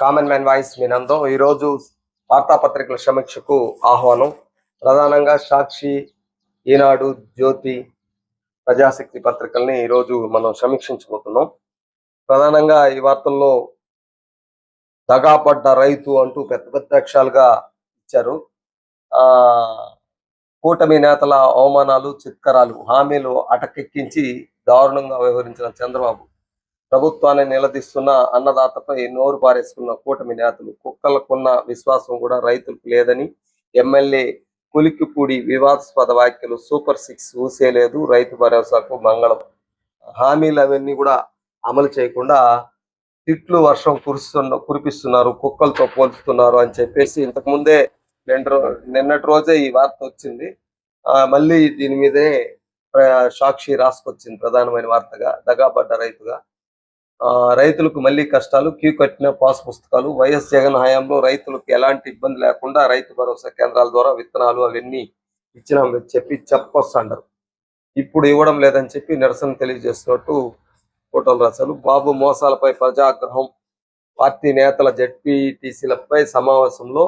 Common man voice మీ నందం. ఈరోజు వార్తాపత్రికల సమీక్షకు ఆహ్వానం. ప్రధానంగా సాక్షి ఈనాడు జ్యోతి ప్రజాశక్తి పత్రికల్ని ఈరోజు మనం సమీక్షించబోతున్నాం. ప్రధానంగా ఈ వార్తల్లో దగాపడ్డ రైతు అంటూ పెద్ద పెద్ద అక్షరాలుగా ఇచ్చారు. ఆ కూటమి నేతల అవమానాలు చిత్కరాలు హామీలు అటకెక్కించి దారుణంగా వ్యవహరించిన చంద్రబాబు. ప్రభుత్వాన్ని నిలదీస్తున్న అన్నదాతపై నోరు పారేసుకున్న కూటమి నేతలు కుక్కలకున్న విశ్వాసం కూడా రైతులకు లేదని ఎమ్మెల్యే కులికిపూడి వివాదాస్పద వ్యాఖ్యలు సూపర్ సిక్స్ ఊసేలేదు. రైతు భరోసాకు మంగళం. హామీలు అవన్నీ కూడా అమలు చేయకుండా తిట్లు వర్షం కురుస్తున్న కురిపిస్తున్నారు కుక్కలతో పోల్చుతున్నారు అని చెప్పేసి ఇంతకు ముందే రెండు రో నిన్నటి రోజే ఈ వార్త వచ్చింది. ఆ మళ్ళీ దీని మీదే సాక్షి రాసుకొచ్చింది ప్రధానమైన వార్తగా దగాబడ్డ రైతుగా. రైతులకు మళ్ళీ కష్టాలు క్యూ కట్టిన పాస్ పుస్తకాలు వైఎస్ జగన్ హయాంలో రైతులకు ఎలాంటి ఇబ్బంది లేకుండా రైతు భరోసా కేంద్రాల ద్వారా విత్తనాలు అవన్నీ ఇచ్చినామని చెప్పి చెప్పొస్తాండారు. ఇప్పుడు ఇవ్వడం లేదని చెప్పి నిరసన తెలియజేస్తున్నట్టు ఫోటోలు రాశారు. బాబు మోసాలపై ప్రజాగ్రహం పార్టీ నేతల జడ్పీటీసీలపై సమావేశంలో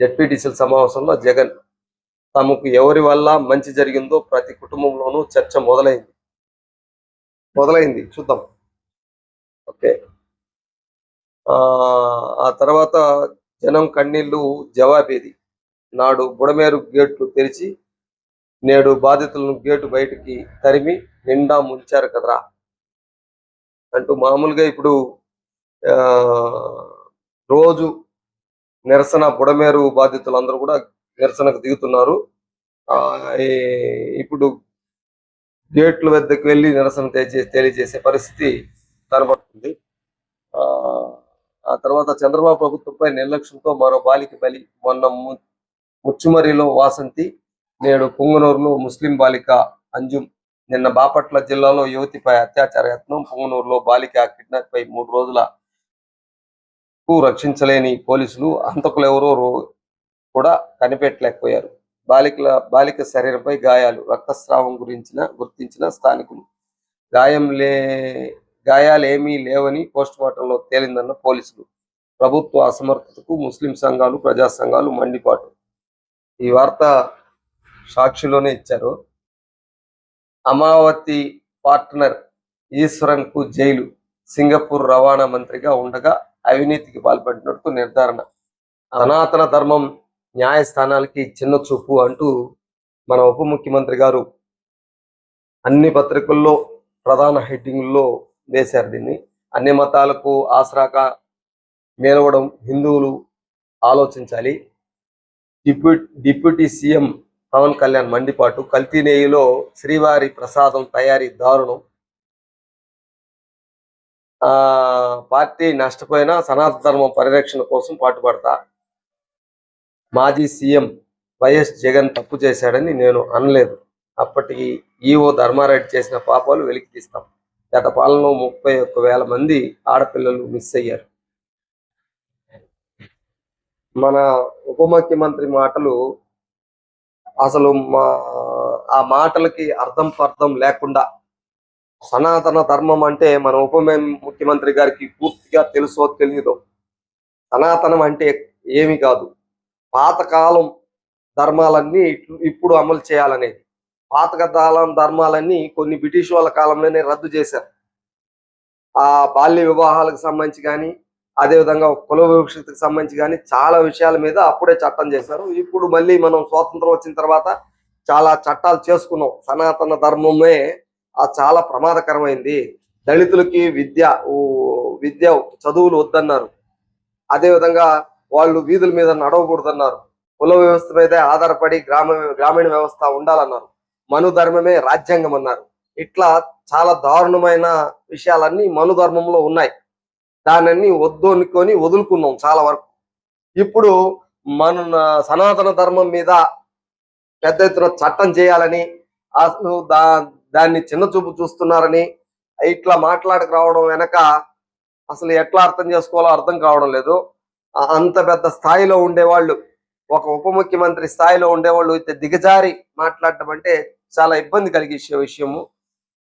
జడ్పీటీసీల సమావేశంలో జగన్ తమకు ఎవరి వల్ల మంచి జరిగిందో ప్రతి కుటుంబంలోనూ చర్చ మొదలైంది. మొదలైంది. చూద్దాం. ఓకే. ఆ ఆ తర్వాత జనం కన్నీళ్ళు జవాబేది. నాడు బుడమేరు గేట్లు తెరిచి నేడు బాధితులను గేటు బయటికి తరిమి నిండా ముంచారు కదరా. అంటూ మామూలుగా ఇప్పుడు ఆ రోజు నిరసన బుడమేరు బాధితులందరూ కూడా నిరసనకు దిగుతున్నారు. ఆ ఈ- ఇప్పుడు గేట్ల వద్దకు వెళ్ళి నిరసన తెలియజేసే పరిస్థితి కనబడుతుంది. ఆ తర్వాత చంద్రబాబు ప్రభుత్వంపై నిర్లక్ష్యంతో మరో బాలిక బలి మొన్న ముచ్చుమరిలో వాసంతి నేడు పొంగనూరులో ముస్లిం బాలిక అంజుమ్ నిన్న బాపట్ల జిల్లాలో యువతిపై అత్యాచార యత్నం పొంగనూరులో బాలిక కిడ్నాప్ పై మూడు రోజుల కు రక్షించలేని పోలీసులు హంతకులు ఎవరో రో- కూడా కనిపెట్టలేకపోయారు. బాలికల బాలిక శరీరంపై గాయాలు రక్తస్రావం గురించిన గుర్తించిన స్థానికులు. గాయం లే గాయాలేమీ లేవని పోస్ట్మార్టంలో తేలిందన్న పోలీసులు. ప్రభుత్వ అసమర్థతకు ముస్లిం సంఘాలు ప్రజా సంఘాలు మండిపాటు. ఈ వార్త సాక్షిలోనే ఇచ్చారు. అమావతి పార్ట్నర్ ఈశ్వరన్కు జైలు. సింగపూర్ రవాణా మంత్రిగా ఉండగా అవినీతికి పాల్పడినట్టు నిర్ధారణ. సనాతన ధర్మం న్యాయస్థానాలకి చిన్న చూపు అంటూ మన ఉప ముఖ్యమంత్రి గారు అన్ని పత్రికల్లో ప్రధాన హెడ్డింగ్లో వేశారు దీన్ని. అన్ని మతాలకు ఆసరాగా నిలవడం హిందువులు ఆలోచించాలి. Deputy deputy CM Pawan Kalyan మండిపాటు కల్తీ శ్రీవారి ప్రసాదం తయారీ దారుణం. పార్టీ నష్టపోయినా సనాతన ధర్మం పరిరక్షణ కోసం పాటుపడతా. మాజీ సీఎం వైఎస్ జగన్ తప్పు చేశాడని నేను అనలేదు. అప్పటికి ఈఓ ధర్మారెడ్డి చేసిన పాపాలు వెలికి తీస్తాం. గత పాలనలో ముప్పై ఒక్క వేల మంది ఆడపిల్లలు మిస్ అయ్యారు. మన ఉప ముఖ్యమంత్రి మాటలు అసలు మా ఆ మాటలకి అర్థం పర్థం లేకుండా సనాతన ధర్మం అంటే మన ఉప ముఖ్యమంత్రి గారికి పూర్తిగా తెలుసో తెలియదో సనాతనం అంటే ఏమి కాదు. పాతకాలం ధర్మాలన్నీ ఇప్పుడు అమలు చేయాలనేది. పాతకాలం ధర్మాలన్నీ కొన్ని బ్రిటిష్ వాళ్ళ కాలంలోనే రద్దు చేశారు. ఆ బాల్య వివాహాలకు సంబంధించి కానీ అదేవిధంగా కుల వివక్షతకు సంబంధించి కానీ చాలా విషయాల మీద అప్పుడే చట్టం చేశారు. ఇప్పుడు మళ్ళీ మనం స్వాతంత్రం వచ్చిన తర్వాత చాలా చట్టాలు చేసుకున్నాం. సనాతన ధర్మమే ఆ చాలా ప్రమాదకరమైంది. దళితులకి విద్య విద్య చదువులు వద్దన్నారు. అదేవిధంగా వాళ్ళు వీధుల మీద నడవకూడదన్నారు. కుల వ్యవస్థ మీదే ఆధారపడి గ్రామ గ్రామీణ వ్యవస్థ ఉండాలన్నారు. మనుధర్మమే రాజ్యాంగం అన్నారు ఇట్లా చాలా దారుణమైన విషయాలన్నీ మనుధర్మంలో ఉన్నాయి. దానన్నీ వద్దనుకొని వదులుకున్నాం చాలా వరకు. ఇప్పుడు మన సనాతన ధర్మం మీద పెద్ద ఎత్తున చట్టం చేయాలని అసలు దా దాన్ని చిన్న చూపు చూస్తున్నారని ఇట్లా మాట్లాడక రావడం వెనక అసలు ఎట్లా అర్థం చేసుకోవాలో అర్థం కావడం లేదు. అంత పెద్ద స్థాయిలో ఉండేవాళ్ళు ఒక ఉప ముఖ్యమంత్రి స్థాయిలో ఉండేవాళ్ళు అయితే దిగజారి మాట్లాడటం అంటే చాలా ఇబ్బంది కలిగించే విషయము.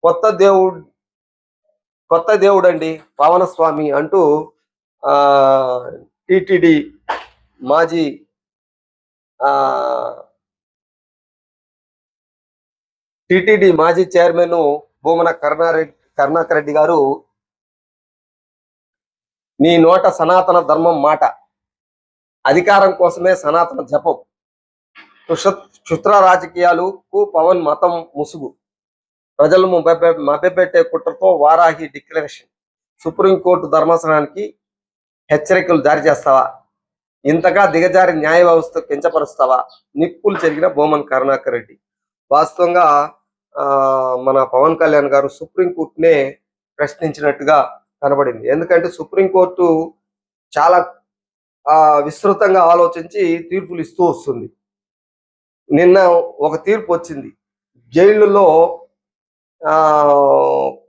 కొత్త దేవుడు కొత్త దేవుడు అండి పవనస్వామి అంటూ టిటిడి మాజీ టిటిడి మాజీ చైర్మన్ భూమన కరుణారెడ్డి కరుణాకర్ రెడ్డి గారు నీ నోట సనాతన ధర్మం మాట. అధికారం కోసమే సనాతన జపం. క్షుత్ర రాజకీయాలు రాజకీయాలకు పవన్ మతం ముసుగు. ప్రజలు మభ్యపెట్టే కుట్రతో వారాహి డిక్లరేషన్. సుప్రీంకోర్టు ధర్మాసనానికి హెచ్చరికలు జారీ చేస్తావా? ఇంతగా దిగజారి న్యాయ వ్యవస్థ కించపరుస్తావా? నిప్పులు చెరిగిన బోమన్ కరుణాకర్ రెడ్డి. వాస్తవంగా ఆ, మన పవన్ కళ్యాణ్ గారు సుప్రీంకోర్టునే ప్రశ్నించినట్టుగా కనబడింది. ఎందుకంటే సుప్రీంకోర్టు చాలా ఆ, విస్తృతంగా ఆలోచించి తీర్పులు ఇస్తూ వస్తుంది. నిన్న ఒక తీర్పు వచ్చింది. జైళ్ళలో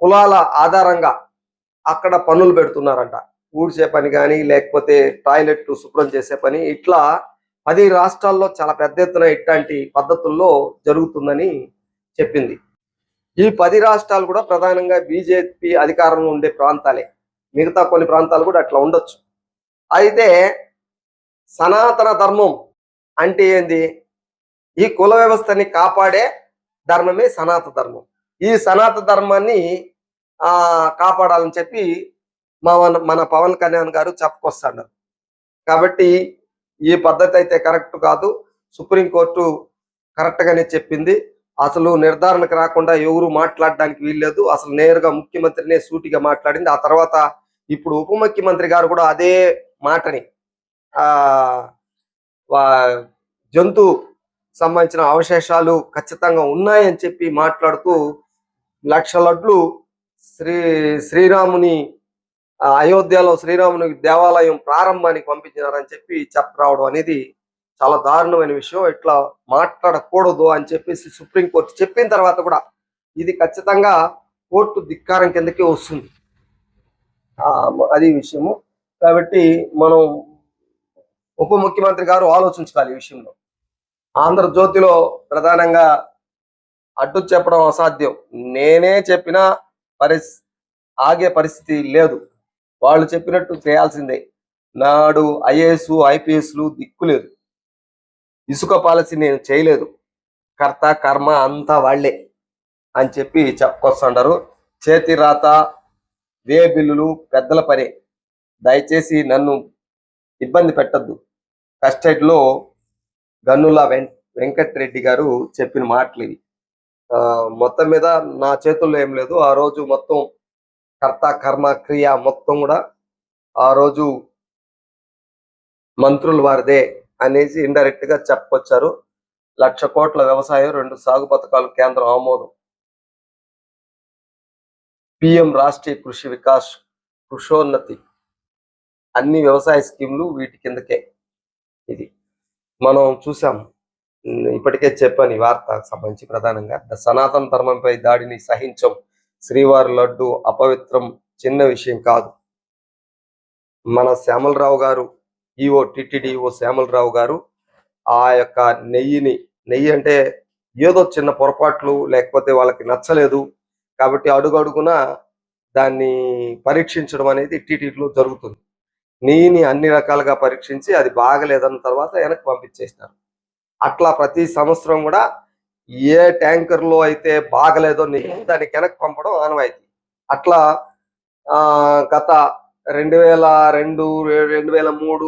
కులాల ఆధారంగా అక్కడ పనులు పెడుతున్నారంట. ఊడ్చే పని కానీ లేకపోతే టాయిలెట్ శుభ్రం చేసే పని ఇట్లా పది రాష్ట్రాల్లో చాలా పెద్ద ఎత్తున ఇట్లాంటి పద్ధతుల్లో జరుగుతుందని చెప్పింది. ఈ పది రాష్ట్రాలు కూడా ప్రధానంగా బీజేపీ అధికారంలో ఉండే ప్రాంతాలే. మిగతా కొన్ని ప్రాంతాలు కూడా అట్లా ఉండొచ్చు. అయితే సనాతన ధర్మం అంటే ఏంది? ఈ కుల వ్యవస్థని కాపాడే ధర్మమే సనాతన ధర్మం. ఈ సనాతన ధర్మాన్ని ఆ కాపాడాలని చెప్పి మా మన- మన పవన్ కళ్యాణ్ గారు చెప్పుకొస్తాడు. కాబట్టి ఈ పద్ధతి అయితే కరెక్ట్ కాదు. సుప్రీంకోర్టు కరెక్ట్ గానే చెప్పింది. అసలు నిర్ధారణకు రాకుండా ఎవరు మాట్లాడడానికి వీల్లేదు. అసలు నేరుగా ముఖ్యమంత్రినే సూటిగా మాట్లాడింది. ఆ తర్వాత ఇప్పుడు ఉప ముఖ్యమంత్రి గారు కూడా అదే మాటని ఆ జంతు సంబంధించిన అవశేషాలు ఖచ్చితంగా ఉన్నాయని చెప్పి మాట్లాడుతూ లక్ష లడ్లు శ్రీ శ్రీరాముని అయోధ్యలో శ్రీరాముని దేవాలయం ప్రారంభానికి పంపించినారని చెప్పి చెప్పరావడం అనేది చాలా దారుణమైన విషయం. ఇట్లా మాట్లాడకూడదు అని చెప్పేసి సుప్రీంకోర్టు చెప్పిన తర్వాత కూడా ఇది ఖచ్చితంగా కోర్టు ధిక్కారం కిందకి వస్తుంది. అది విషయము. కాబట్టి మనం ఉప ముఖ్యమంత్రి గారు ఆలోచించాలి ఈ విషయంలో. ఆంధ్రజ్యోతిలో ప్రధానంగా అడ్డు చెప్పడం అసాధ్యం. నేనే చెప్పినా పరిస్ ఆగే పరిస్థితి లేదు. వాళ్ళు చెప్పినట్టు చేయాల్సిందే. నాడు ఐఏఎస్ ఐపీఎస్లు దిక్కులేదు ఇసుక పాలసీ నేను చేయలేదు. కర్త కర్మ అంతా వాళ్ళే అని చెప్పి చెప్పుకొస్తుంటారు చేతి రాత వే బిల్లులు పెద్దల పనే. దయచేసి నన్ను ఇబ్బంది పెట్టద్దు. కస్టడీలో గన్నుల వెం వెంకట్రెడ్డి గారు చెప్పిన మాటలు ఇవి. ఆ, మొత్తం మీద నా చేతుల్లో ఏం లేదు. ఆ రోజు మొత్తం కర్త కర్మ క్రియ మొత్తం కూడా ఆ రోజు మంత్రులు వారిదే అనేసి ఇండైరెక్ట్గా చెప్పొచ్చారు. లక్ష కోట్ల వ్యవసాయం రెండు సాగు పథకాలు కేంద్రం ఆమోదం. పిఎం రాష్ట్రీయ కృషి వికాస్ కృషోన్నతి. అన్ని వ్యవసాయ స్కీములు వీటి కిందకే. ఇది. మనం చూసాం ఇప్పటికే చెప్పాను ఈ వార్త సంబంధించి ప్రధానంగా సనాతన ధర్మంపై దాడిని సహించం శ్రీవారి లడ్డు అపవిత్రం చిన్న విషయం కాదు. మన శ్యామలరావు గారు ఈఓ టిటిడిఓ శ్యామలరావు గారు ఆ యొక్క నెయ్యిని నెయ్యి అంటే ఏదో చిన్న పొరపాట్లు లేకపోతే వాళ్ళకి నచ్చలేదు కాబట్టి అడుగడుగున దాన్ని పరీక్షించడం అనేది టీటీడీలో జరుగుతుంది. నీని అన్ని రకాలుగా పరీక్షించి అది బాగలేదన్న తర్వాత వెనక్కి పంపించేసినారు. అట్లా ప్రతి సంవత్సరం కూడా ఏ ట్యాంకర్లో అయితే బాగలేదో నీ దానికి వెనక్కి పంపడం ఆనవాయితీ. అట్లా ఆ గత రెండు వేల రెండు రెండు వేల మూడు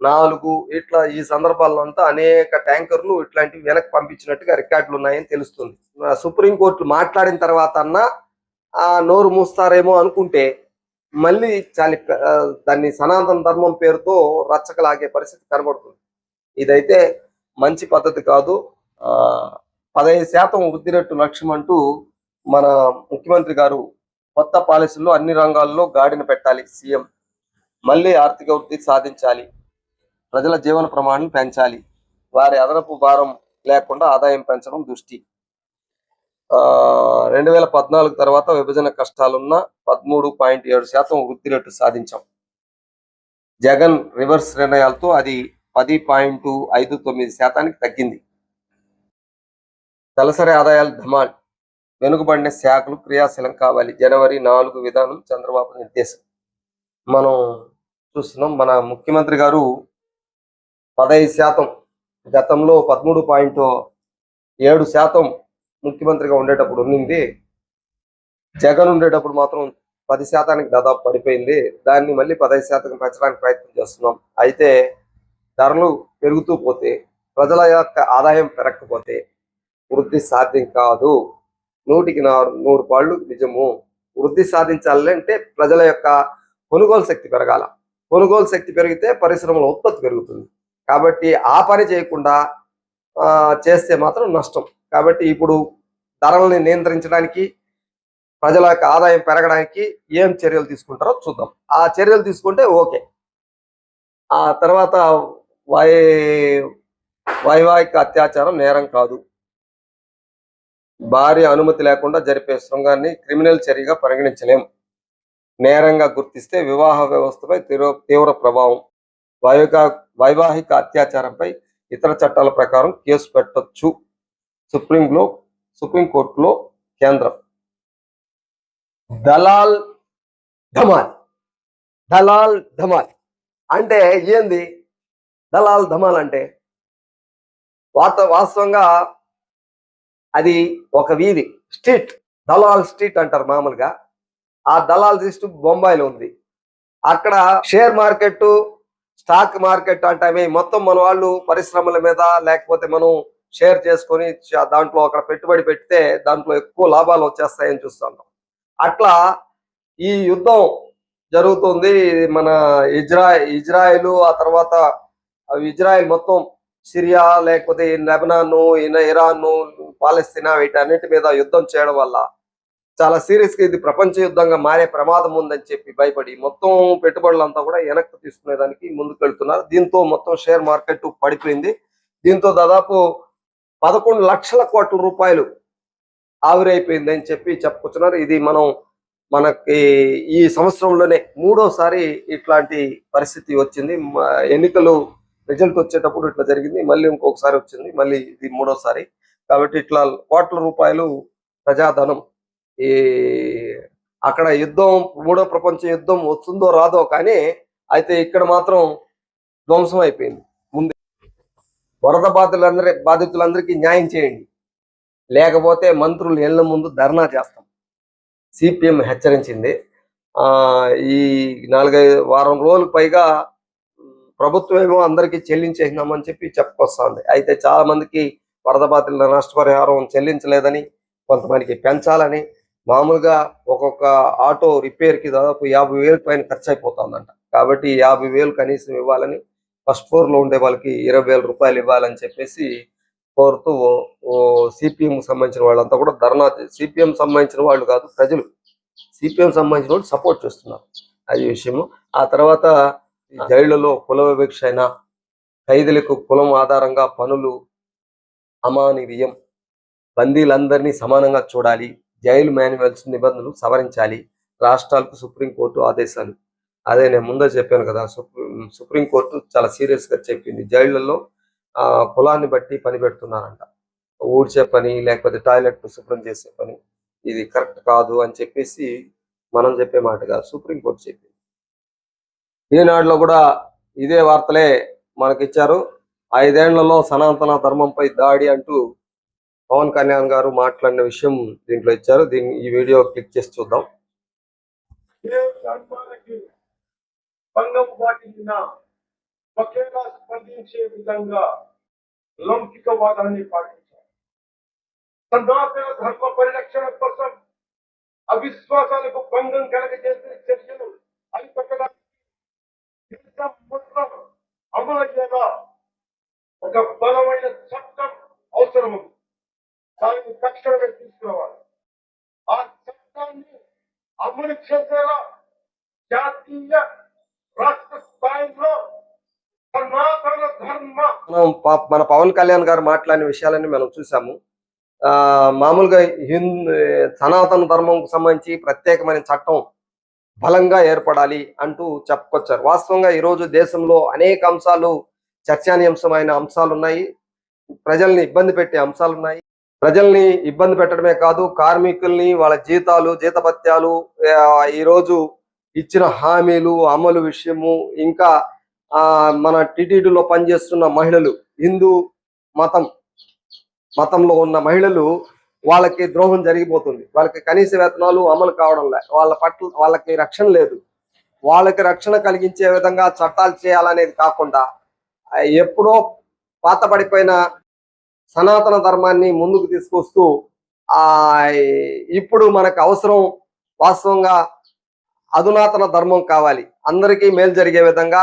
నాలుగు ఇట్లా ఈ సందర్భాల్లో అంతా అనేక ట్యాంకర్లు ఇట్లాంటివి వెనక్కి పంపించినట్టుగా రికార్డులు ఉన్నాయని తెలుస్తుంది. సుప్రీంకోర్టు మాట్లాడిన తర్వాత అన్నా ఆ నోరు మూస్తారేమో అనుకుంటే మళ్ళీ చాలా దాన్ని సనాతన ధర్మం పేరుతో రచ్చకలాగే పరిస్థితి కనబడుతుంది. ఇదైతే మంచి పద్ధతి కాదు. ఆ పదహైదు శాతం వృద్ధి రేటు లక్ష్యం అంటూ మన ముఖ్యమంత్రి గారు కొత్త పాలసీల్లో అన్ని రంగాల్లో గాడిన పెట్టాలి సీఎం. మళ్ళీ ఆర్థిక వృద్ధి సాధించాలి. ప్రజల జీవన ప్రమాణం పెంచాలి. వారి అదనపు భారం లేకుండా ఆదాయం పెంచడం దృష్టి. రెండు వేల పద్నాలుగు తర్వాత విభజన కష్టాలున్న పదమూడు పాయింట్ ఏడు శాతం వృద్ధి రేటు సాధించాం. జగన్ రివర్స్ నిర్ణయాలతో అది పది పాయింట్ ఐదు తొమ్మిది శాతానికి తగ్గింది. తలసరి ఆదాయాల ధమాల్ వెనుకబడిన శాఖలు క్రియాశీలం కావాలి. జనవరి నాలుగు విధానం చంద్రబాబు నిర్దేశం. మనం చూస్తున్నాం మన ముఖ్యమంత్రి గారు పదహైదు శాతం గతంలో పదమూడు పాయింట్ ఏడు శాతం ముఖ్యమంత్రిగా ఉండేటప్పుడు ఉన్నింది. జగన్ ఉండేటప్పుడు మాత్రం పది శాతానికి దాదాపు పడిపోయింది. దాన్ని మళ్ళీ పదహైదు శాతం పెంచడానికి ప్రయత్నం చేస్తున్నాం. అయితే ధరలు పెరుగుతూ పోతే ప్రజల యొక్క ఆదాయం పెరగకపోతే వృద్ధి సాధ్యం కాదు. నూటికి నా- నూరు పాళ్ళు నిజము. వృద్ధి సాధించాలంటే ప్రజల యొక్క కొనుగోలు శక్తి పెరగాల. కొనుగోలు శక్తి పెరిగితే పరిశ్రమల ఉత్పత్తి పెరుగుతుంది. కాబట్టి ఆ పని చేయకుండా ఆ, చేస్తే మాత్రం నష్టం. కాబట్టి ఇప్పుడు ధరల్ని నియంత్రించడానికి ప్రజల యొక్క ఆదాయం పెరగడానికి ఏం చర్యలు తీసుకుంటారో చూద్దాం. ఆ చర్యలు తీసుకుంటే ఓకే. ఆ తర్వాత వై వైవాహిక అత్యాచారం నేరం కాదు. భార్య అనుమతి లేకుండా జరిపే శృంగాన్ని క్రిమినల్ చర్యగా పరిగణించలేం. నేరంగా గుర్తిస్తే వివాహ వ్యవస్థపై తీవ్ర తీవ్ర ప్రభావం. వైవిక వైవాహిక అత్యాచారంపై ఇతర చట్టాల ప్రకారం కేసు పెట్టొచ్చు. సుప్రీంలో సుప్రీంకోర్టులో కేంద్రం. దలాల్ ధమాల్. దలాల్ ధమాల్. అంటే ఏంది? దలాల్ ధమాల్ అంటే? వాత వాస్తవంగా అది ఒక వీధి స్ట్రీట్. దలాల్ స్ట్రీట్ అంటారు మామూలుగా. ఆ దలాల్ స్ట్రీట్ బొంబాయిలో ఉంది. అక్కడ షేర్ మార్కెట్ స్టాక్ మార్కెట్ అంటే మొత్తం మన వాళ్ళు పరిశ్రమల మీద లేకపోతే మనం షేర్ చేసుకొని దాంట్లో అక్కడ పెట్టుబడి పెడితే దాంట్లో ఎక్కువ లాభాలు వచ్చేస్తాయని చూస్తున్నాం. అట్లా ఈ యుద్ధం జరుగుతుంది. మన ఇజ్రా ఇజ్రాయిల్ ఆ తర్వాత ఇజ్రాయిల్ మొత్తం సిరియా లేకపోతే లెబనాన్ ఇరాన్ పాలస్తీనా వీటన్నిటి మీద యుద్ధం చేయడం వల్ల చాలా సీరియస్గా ఇది ప్రపంచ యుద్ధంగా మారే ప్రమాదం ఉందని చెప్పి భయపడి మొత్తం పెట్టుబడులంతా కూడా వెనక్కి తీసుకునేదానికి ముందుకు వెళ్తున్నారు దీంతో మొత్తం షేర్ మార్కెట్ పడిపోయింది. దీంతో దాదాపు పదకొండు లక్షల కోట్ల రూపాయలు ఆవిరైపోయిందని అని చెప్పి చెప్పుకొచ్చున్నారు. ఇది మనం మనకి ఈ సంవత్సరంలోనే మూడోసారి ఇట్లాంటి పరిస్థితి వచ్చింది. ఎన్నికలు రిజల్ట్ వచ్చేటప్పుడు ఇట్లా జరిగింది. మళ్ళీ ఇంకొకసారి వచ్చింది. మళ్ళీ ఇది మూడోసారి. కాబట్టి ఇట్లా కోట్ల రూపాయలు ప్రజాధనం. ఈ అక్కడ యుద్ధం మూడో ప్రపంచ యుద్ధం వస్తుందో రాదో కానీ అయితే ఇక్కడ మాత్రం ధ్వంసం అయిపోయింది. వరద బాధితులందరి బాధితులందరికీ న్యాయం చేయండి. లేకపోతే మంత్రులు ఏళ్ళ ముందు ధర్నా చేస్తాం. సిపిఎం హెచ్చరించింది. ఆ ఈ నాలుగైదు వారం రోజులు పైగా ప్రభుత్వం ఏమో అందరికీ చెల్లించేసినామని చెప్పి చెప్పుకొస్తుంది. అయితే చాలా మందికి వరద బాధితుల నష్టపరిహారం చెల్లించలేదని కొంతమందికి పెంచాలని మామూలుగా ఒక్కొక్క ఆటో రిపేర్కి దాదాపు యాభై వేలు పైన ఖర్చు అయిపోతుందంట. కాబట్టి యాభై వేలు కనీసం ఇవ్వాలని ఫస్ట్ ఫ్లోర్లో ఉండే వాళ్ళకి ఇరవై వేల రూపాయలు ఇవ్వాలని చెప్పేసి కోరుతూ సిపిఎం సంబంధించిన వాళ్ళంతా కూడా ధర్నా సిపిఎం సంబంధించిన వాళ్ళు కాదు ప్రజలు సిపిఎం సంబంధించిన వాళ్ళు సపోర్ట్ చేస్తున్నారు అది విషయము. ఆ తర్వాత జైళ్ళలో కుల వివక్ష అయినా ఖైదీలకు కులం ఆధారంగా పనులు అమానవీయం బందీలందరినీ సమానంగా చూడాలి జైలు మాన్యువల్స్ నిబంధనలు సవరించాలి రాష్ట్రాలకు సుప్రీంకోర్టు ఆదేశాలు అదే నేను ముందే చెప్పాను కదా సుప్రీం సుప్రీంకోర్టు చాలా సీరియస్గా చెప్పింది. జైళ్ళలో ఆ కులాన్ని బట్టి పని పెడుతున్నారంట. ఊడ్చే పని లేకపోతే టాయిలెట్ శుభ్రం చేసే పని ఇది కరెక్ట్ కాదు అని చెప్పేసి మనం చెప్పే మాట కాదు సుప్రీంకోర్టు చెప్పింది. ఈనాడులో కూడా ఇదే వార్తలే మనకిచ్చారు. ఐదేళ్ళలో సనాతన ధర్మంపై దాడి అంటూ పవన్ కళ్యాణ్ గారు మాట్లాడిన విషయం దీంట్లో ఇచ్చారు. దీన్ని ఈ వీడియో క్లిక్ చేసి చూద్దాం. భంగం పాటించిన ఒకేలా స్పందించే విధంగా లౌకికవాదాన్ని పాటించారు సనాతన ధర్మ పరిరక్షణ కోసం అవిశ్వాసాలకు భంగం కలగజేసే చర్యలు అరికట్టడానికి అమలు మొత్తం ఒక బలమైన చట్టం అవసరం ఉంది దానిని తక్షణమే తీసుకురావాలి ఆ చట్టాన్ని అమలు చేసేలా జాతీయ రాష్ట్ర స్థాయిలో సనాతన ధర్మ. మన పవన్ కళ్యాణ్ గారు మాట్లాడిన విషయాలన్నీ మనం చూసాము. ఆ మామూలుగా హిందూ సనాతన ధర్మంకు సంబంధించి ప్రత్యేకమైన చట్టం బలంగా ఏర్పడాలి అంటూ చెప్పుకొచ్చారు. వాస్తవంగా ఈ రోజు దేశంలో అనేక అంశాలు చర్చానీయాంశమైన అంశాలు ఉన్నాయి ప్రజల్ని ఇబ్బంది పెట్టే అంశాలు ఉన్నాయి ప్రజల్ని ఇబ్బంది పెట్టడమే కాదు కార్మికుల్ని వాళ్ళ జీతాలు జీతభత్యాలు ఈరోజు ఈ రోజు ఇచ్చిన హామీలు అమలు విషయము ఇంకా ఆ మన టీటీడీలో పనిచేస్తున్న మహిళలు హిందూ మతం మతంలో ఉన్న మహిళలు వాళ్ళకి ద్రోహం జరిగిపోతుంది. వాళ్ళకి కనీస వేతనాలు అమలు కావడం లే వాళ్ళ పట్ల వాళ్ళకి రక్షణ లేదు. వాళ్ళకి రక్షణ కలిగించే విధంగా చట్టాలు చేయాలనేది కాకుండా ఎప్పుడో పాత పడిపోయిన సనాతన ధర్మాన్ని ముందుకు తీసుకొస్తూ ఆ ఇప్పుడు మనకు అవసరం వాస్తవంగా అధునాతన ధర్మం కావాలి. అందరికీ మేలు జరిగే విధంగా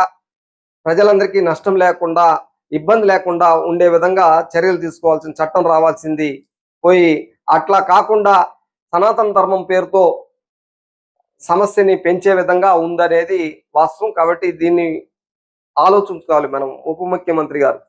ప్రజలందరికీ నష్టం లేకుండా ఇబ్బంది లేకుండా ఉండే విధంగా చర్యలు తీసుకోవాల్సిన చట్టం రావాల్సింది. పోయి అట్లా కాకుండా సనాతన ధర్మం పేరుతో సమస్యని పెంచే విధంగా ఉందనేది వాస్తవం కాబట్టి దీన్ని ఆలోచించుకోవాలి మనం. ఉప ముఖ్యమంత్రి గారు.